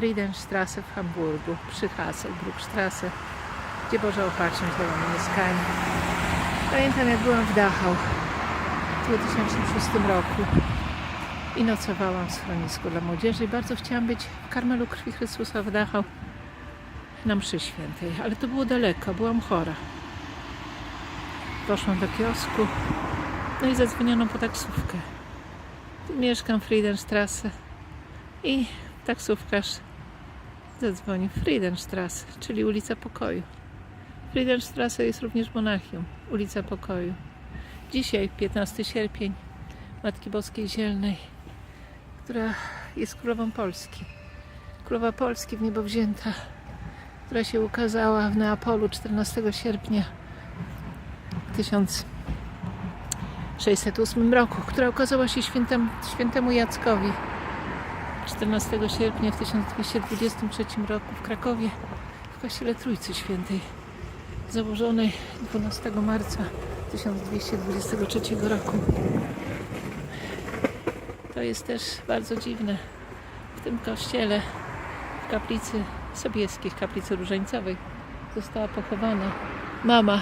Friedenstrasse w Hamburgu przy Hasselbruckstrasse, gdzie Boża Opatrzność dała mi mieszkanie. Pamiętam jak byłam w Dachau w 2006 roku i nocowałam w schronisku dla młodzieży i bardzo chciałam być w Karmelu Krwi Chrystusa w Dachau na mszy świętej, ale to było daleko, byłam chora. Poszłam do kiosku, no i zadzwoniono po taksówkę. Mieszkam w Friedenstrasse i taksówkarz zadzwonił Friedenstrasse, czyli ulica Pokoju. Friedenstrasse jest również Monachium, ulica Pokoju. Dzisiaj, 15 sierpień, Matki Boskiej Zielnej, która jest królową Polski. Królowa Polski w niebo wzięta, która się ukazała w Neapolu 14 sierpnia 1608 roku, która ukazała się świętem, świętemu Jackowi 14 sierpnia w 1223 roku w Krakowie w kościele Trójcy Świętej założonej 12 marca 1223 roku. To jest też bardzo dziwne. W tym kościele, w kaplicy Sobieskich, kaplicy różańcowej, została pochowana mama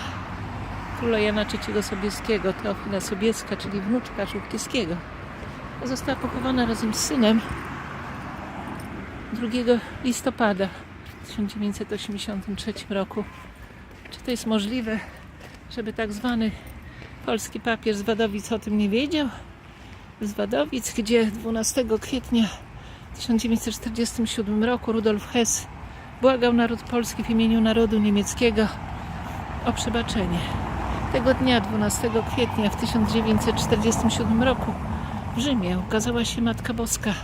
króla Jana III Sobieskiego, Teofila Sobieska, czyli wnuczka Żółkiewskiego. Została pochowana razem z synem 2 listopada w 1983 roku. Czy to jest możliwe, żeby tak zwany polski papież z Wadowic o tym nie wiedział? Z Wadowic, gdzie 12 kwietnia 1947 roku Rudolf Hess błagał naród polski w imieniu narodu niemieckiego o przebaczenie. Tego dnia, 12 kwietnia w 1947 roku w Rzymie ukazała się Matka Boska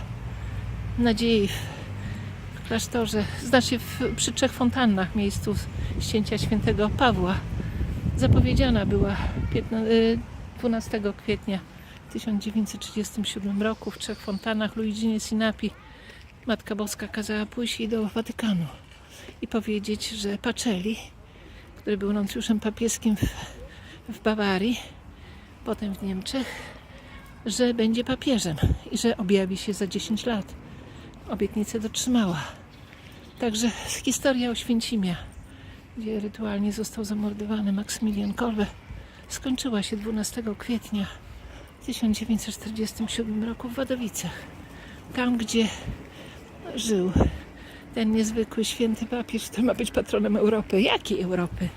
Nadziei klasztorze, znaczy w, przy Trzech Fontannach, miejscu ścięcia świętego Pawła. Zapowiedziana była 15, y, 12 kwietnia 1937 roku w Trzech Fontannach Luigini Sinapi. Matka Boska kazała pójść jej do Watykanu i powiedzieć, że Pacelli, który był nuncjuszem papieskim w, w Bawarii, potem w Niemczech, że będzie papieżem i że objawi się za 10 lat. Obietnicę dotrzymała. Także historia Oświęcimia, gdzie rytualnie został zamordowany Maksymilian Kolbe, skończyła się 12 kwietnia 1947 roku w Wadowicach. Tam, gdzie żył ten niezwykły święty papież, który ma być patronem Europy. Jakiej Europy?